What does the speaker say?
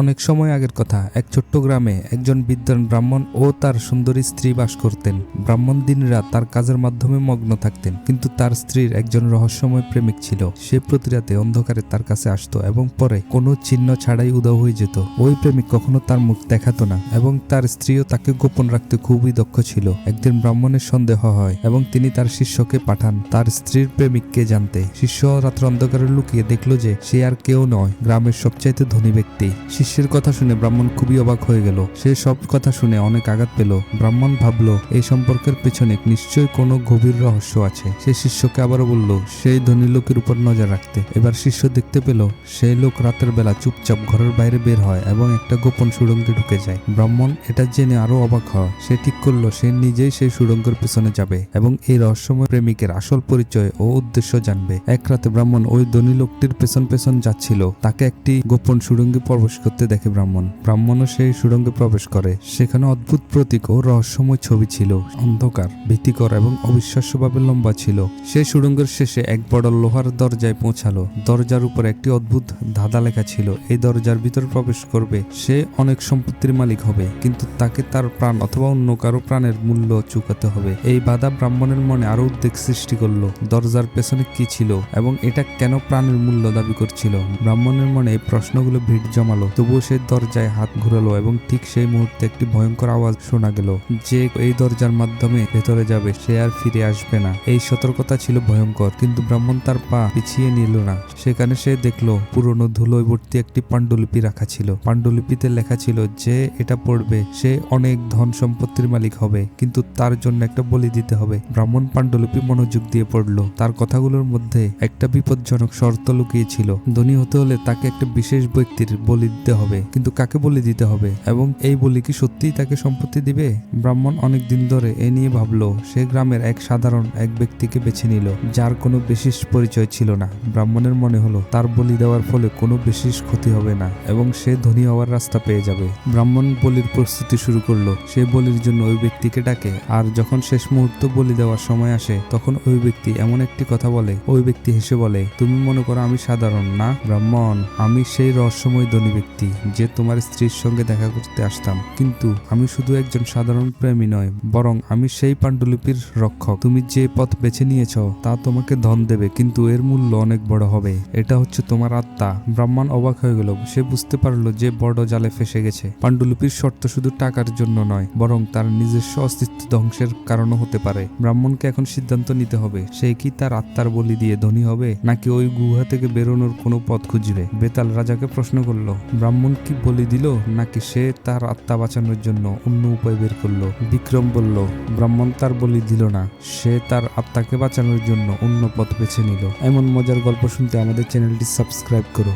অনেক সময় আগের কথা, এক ছোট্ট গ্রামে একজন বিদ্বান ব্রাহ্মণ ও তার সুন্দরী স্ত্রী বাস করতেন। ব্রাহ্মণ দিনরা তার কাজের মাধ্যমে মগ্ন থাকতেন, কিন্তু তার স্ত্রীর একজন রহস্যময় প্রেমিক ছিল। সে প্রতি রাতে অন্ধকারে তার কাছে আসতো এবং পরে কোনো চিহ্ন ছাড়াই উদাও হয়ে যেত। ওই প্রেমিক কখনো তার মুখ দেখাতো না এবং তার স্ত্রীও তাকে গোপন রাখতে খুবই দক্ষ ছিল। একদিন ব্রাহ্মণের সন্দেহ হয় এবং তিনি তার শিষ্যকে পাঠান তার স্ত্রীর প্রেমিককে জানতে। শিষ্য রাত্র অন্ধকারে লুকিয়ে দেখল যে সে আর কেউ নয়, গ্রামের সবচাইতে ধনী ব্যক্তি। শিষ্যের কথা শুনে ব্রাহ্মণ খুবই অবাক হয়ে গেল। সে সব কথা শুনে অনেক আঘাত পেল। ব্রাহ্মণ ভাবলো, এই সম্পর্কের পেছনে নিশ্চয়ই কোনো গভীর রহস্য আছে। সে শিষ্যকে আবারও বলল, সেই ধনী লোকের উপর নজর রাখতে। এবার শিষ্য দেখতে পেল, সেই লোক রাতের বেলা চুপচাপ ঘরের বাইরে বের হয় এবং একটা গোপন সুড়ঙ্গে ঢুকে যায়। ব্রাহ্মণ এটা জেনে আরও অবাক হয়। সে ঠিক করল, সে নিজেই সেই সুড়ঙ্গের পেছনে যাবে এবং এই রহস্যময় প্রেমিকের আসল পরিচয় ও উদ্দেশ্য জানবে। এক রাতে ব্রাহ্মণ ওই ধনী লোকটির পেছন পেছন যাচ্ছিল। তাকে একটি গোপন সুড়ঙ্গে প্রবেশ করতে দেখে ব্রাহ্মণ। ব্রাহ্মণও সেই সুড়ঙ্গে প্রবেশ করে। সেখানে অদ্ভুত প্রতীক ও রহস্যময় ছবি ছিল। অন্ধকার, ভীতিকর এবং অবিশ্বাস্যভাবে লম্বা ছিল। সেই সুড়ঙ্গের শেষে এক বড় লোহার দরজায় পৌঁছালো। দরজার উপর একটি অদ্ভুত ধাঁধা লেখা ছিল। এই দরজার ভিতর প্রবেশ করবে সে অনেক সম্পত্তির মালিক হবে, কিন্তু তাকে তার প্রাণ অথবা অন্য কারও প্রাণের মূল্য চুকাতে হবে। এই বাধা ব্রাহ্মণের মনে আরও উদ্বেগ সৃষ্টি করল। দরজার পেছনে কি ছিল এবং এটা কেন প্রাণের মূল্য দাবি করছিল? ব্রাহ্মণের মনে এই প্রশ্নগুলো ভিড় জমালো। তবুও সে দরজায় হাত ঘুরালো এবং ঠিক সেই মুহূর্তে একটি ভয়ঙ্কর আওয়াজ শোনা গেল, যে এই দরজার মাধ্যমে ভেতরে যাবে, সে আর ফিরে আসবে না। এই সতর্কতা ছিল ভয়ঙ্কর, কিন্তু ব্রাহ্মণ তার পা পিছিয়ে নিল না। সেখানে সে দেখল, পুরনো ধুলোয় ভর্তি একটি পাণ্ডুলিপি রাখা ছিল। পাণ্ডুলিপিতে লেখা ছিল যে এটা পড়বে, সে অনেক ধন সম্পত্তির মালিক হবে, কিন্তু তার জন্য একটা বলি দিতে হবে। ব্রাহ্মণ পাণ্ডুলিপি মনোযোগ দিয়ে পড়ল। তার কথাগুলোর মধ্যে একটা বিপজ্জনক শর্ত লুকিয়ে ছিল। ধনী হতে হলে তাকে একটা বিশেষ ব্যক্তির বলি দিতে হবে, কিন্তু কাকে বলি দিতে হবে? এবং এই বলি কি সত্যিই তাকে সম্পত্তি দিবে? ব্রাহ্মণ অনেক দিন ধরে এ নিয়ে ভাবলো, সে গ্রামের এক সাধারণ এক ব্যক্তিকে বেছে নিল, যার কোনো বিশেষ পরিচয় ছিল না। ব্রাহ্মণের মনে হলো, তার বলি দেওয়ার ফলে কোনো বিশেষ ক্ষতি হবে না, এবং সে ধনী হওয়ার রাস্তা পেয়ে যাবে। ব্রাহ্মণ বলির প্রস্তুতি শুরু করল, সে বলির জন্য ওই ব্যক্তিকে ডাকে, আর যখন শেষ মুহূর্ত বলি দেওয়ার সময় আসে, তখন ওই ব্যক্তি এমন একটি কথা বলে, ওই ব্যক্তি হেসে বলে, তুমি মনে করো আমি সাধারণ না, ব্রাহ্মণ? আমি সেই রহস্যময় ধনী ব্যক্তি। যে তোমার স্ত্রীর সঙ্গে দেখা করতে আসতাম। কিন্তু আমি শুধু একজন সাধারণ প্রেমী নয়, বরং আমি সেই পাণ্ডুলিপির রক্ষক। তুমি যে পথ বেছে নিয়েছ, তা তোমাকে ধন দেবে, কিন্তু এর মূল্য অনেক বড় হবে। এটা হচ্ছে তোমার আত্মা। ব্রাহ্মণ অবাক হয়ে গেল। সে বুঝতে পারল যে বড় জালে ফেসে গেছে। পাণ্ডুলিপির শর্ত শুধু টাকার জন্য নয়, বরং তার নিজস্ব অস্তিত্ব ধ্বংসের কারণও হতে পারে। ব্রাহ্মণকে এখন সিদ্ধান্ত নিতে হবে, সে কি তার আত্মার বলি দিয়ে ধনী হবে, নাকি ওই গুহা থেকে বেরোনোর কোনো পথ খুঁজবে? বেতাল রাজাকে প্রশ্ন করল। ব্রাহ্মণ কি বলি দিল? নাকি সে তার আত্মা বাঁচানোর জন্য অন্য উপায় বের করল? বিক্রম বলল, ব্রাহ্মণ তার বলি দিল না। সে তার আত্মাকে বাঁচানোর জন্য অন্য পথ বেছে নিল। এমন মজার গল্প শুনতে আমাদের চ্যানেলটি সাবস্ক্রাইব করো।